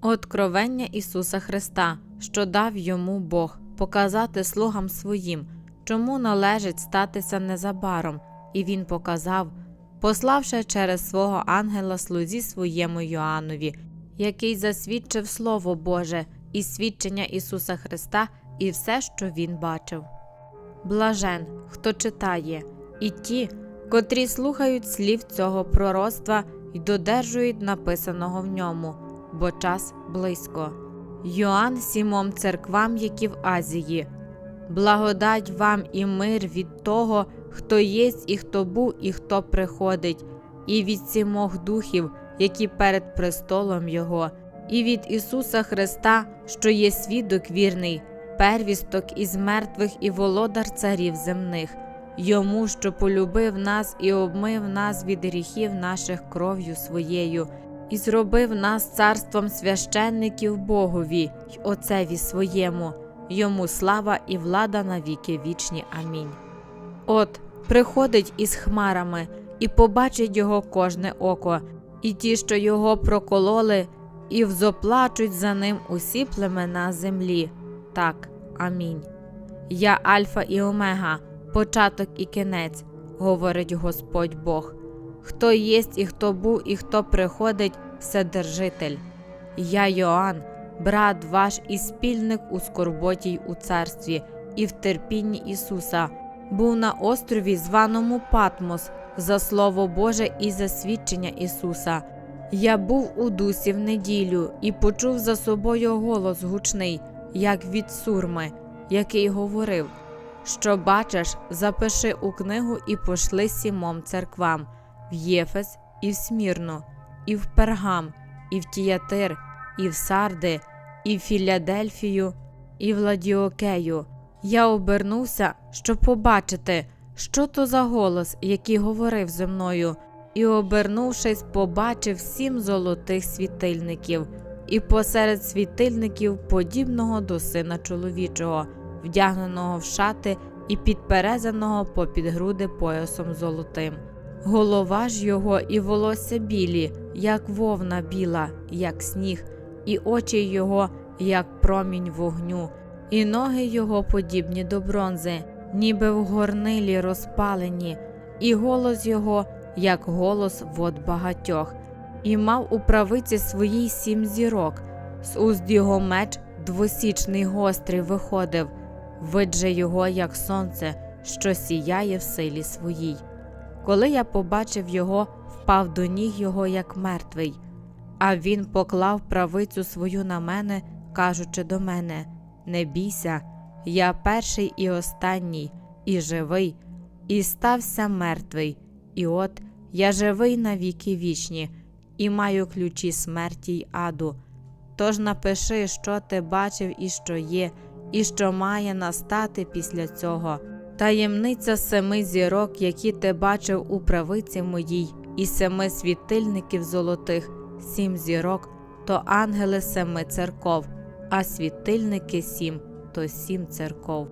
Откровення Ісуса Христа, що дав йому Бог, показати слугам своїм, чому належить статися незабаром, і він показав, пославши через свого ангела слузі своєму Йоаннові, який засвідчив Слово Боже і свідчення Ісуса Христа і все, що він бачив. Блажен, хто читає, і ті, котрі слухають слів цього пророцтва і додержують написаного в ньому, бо час близько. Йоанн сімом церквам, які в Азії. Благодать вам і мир від того, хто єсть і хто був, і хто приходить, і від сімох духів, які перед престолом Його, і від Ісуса Христа, що є свідок вірний, первісток із мертвих і володар царів земних, йому, що полюбив нас і обмив нас від гріхів наших кров'ю своєю, і зробив нас царством священників Богові й Отцеві своєму, йому слава і влада на віки вічні. Амінь. От приходить із хмарами, і побачить його кожне око, і ті, що його прокололи, і взоплачуть за ним усі племена землі. Так, амінь. Я Альфа і Омега, початок і кінець, говорить Господь Бог. Хто єсть і хто був, і хто приходить, Вседержитель. Я Йоанн, брат ваш і спільник у скорботі й у царстві, і в терпінні Ісуса, був на острові, званому Патмос, за Слово Боже і за свідчення Ісуса. Я був у дусі в неділю і почув за собою голос гучний, як від сурми, який говорив: Що бачиш, запиши у книгу і пошли сімом церквам. В Єфес і в Смірну, і в Пергам, і в Тіятир, і в Сарди, і в Філадельфію, і в Ладіокею. Я обернувся, щоб побачити, що то за голос, який говорив зі мною, і, обернувшись, побачив сім золотих світильників, і посеред світильників подібного до сина чоловічого, вдягненого в шати і підперезаного попід груди поясом золотим. Голова ж його і волосся білі, як вовна біла, як сніг, і очі його, як промінь вогню, і ноги його подібні до бронзи, ніби в горнилі розпалені, і голос його, як голос вод багатьох, і мав у правиці своїй сім зірок, з уст його меч двосічний гострий виходив, вид же його, як сонце, що сіяє в силі своїй. Коли я побачив його, впав до ніг його, як мертвий, а він поклав правицю свою на мене, кажучи до мене: Не бійся, я перший і останній, і живий, і стався мертвий, і от я живий на віки вічні, і маю ключі смерті й аду. Тож напиши, що ти бачив і що є, і що має настати після цього. Таємниця семи зірок, які ти бачив у правиці моїй, і семи світильників золотих, сім зірок то ангели семи церков, а світильники сім то сім церков.